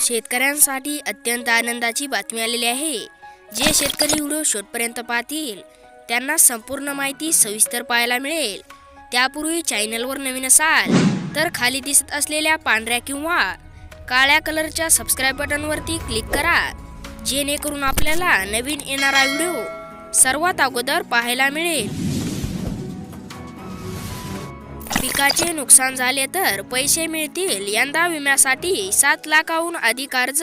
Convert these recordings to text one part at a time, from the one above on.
शेतकऱ्यांसाठी अत्यंत आनंदाची बातमी आलेली आहे. जे शेतकरी व्हिडिओ शेवटपर्यंत पाहतील त्यांना संपूर्ण माहिती सविस्तर पाहायला मिळेल. त्यापूर्वी चॅनलवर नवीन असाल तर खाली दिसत असलेल्या पांढऱ्या किंवा काळ्या कलरच्या सबस्क्राईब बटनवरती क्लिक करा. जेणेकरून आपल्याला नवीन येणारा व्हिडिओ सर्वात अगोदर पाहायला मिळेल. पिकाचे नुकसान झाले तर पैसे मिळतील. यंदा विम्यासाठी सात लाखाहून अधिक अर्ज.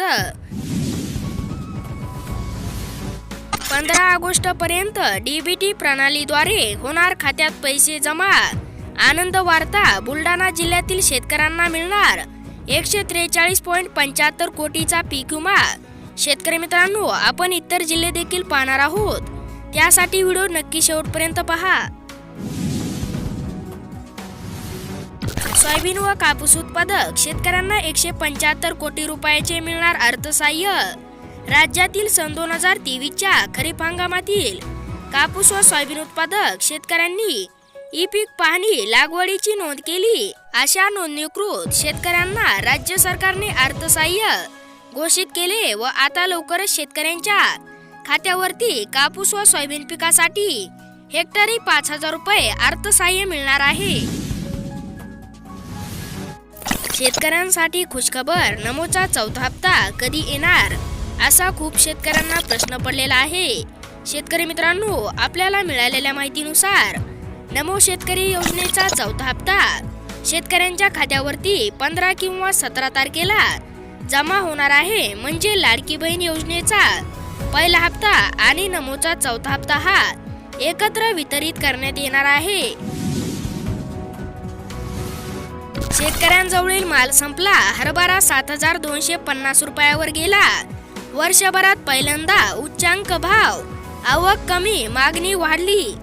पंधरा ऑगस्ट पर्यंत डीबीटी प्रणालीद्वारे होणार खात्यात पैसे जमा. आनंद वार्ता बुलढाणा जिल्ह्यातील शेतकऱ्यांना मिळणार. एकशे त्रेचाळीस पॉईंट पंच्याहत्तर कोटीचा पीक विमा शेतकरी मित्रांनो आपण इतर जिल्हे देखील पाहणार आहोत. त्यासाठी व्हिडिओ नक्की शेवटपर्यंत पहा. सोयाबीन व कापूस उत्पादक शेतकऱ्यांना एकशे पंच्याहत्तर कोटी रुपयाचे मिळणार अर्थसहाय्य. राज्यातील सन दोन हजार तेवीसच्या खरीप हंगामातील कापूस व सोयाबीन उत्पादक शेतकऱ्यांनी ई पीक पाहणी लागवडीची नोंद केली. अशा नोंदणीकृत शेतकऱ्यांना राज्य सरकारने अर्थसहाय्य घोषित केले व आता लवकरच शेतकऱ्यांच्या खात्यावरती कापूस व सोयाबीन पिकासाठी हेक्टरी पाच हजार रुपये अर्थसहाय्य मिळणार आहे. शेतकऱ्यांसाठी खुशखबर. नमोचा चौथा हप्ता कधी येणार? असा खूप शेतकऱ्यांना प्रश्न पडलेला आहे. शेतकरी मित्रांनो आपल्याला मिळालेल्या माहितीनुसार नमो शेतकरी योजनेचा चौथा हप्ता शेतकऱ्यांच्या खात्यावरती पंधरा किंवा सतरा तारखेला जमा होणार आहे. म्हणजे लाडकी बहीण योजनेचा पहिला हप्ता आणि नमोचा चौथा हप्ता हा एकत्र वितरित करण्यात येणार आहे. शेतकऱ्यांजवळील माल संपला. हरभरा सात हजार दोनशे पन्नास रुपयावर गेला. वर्षभरात पहिल्यांदा उच्चांक भाव. आवक कमी मागणी वाढली.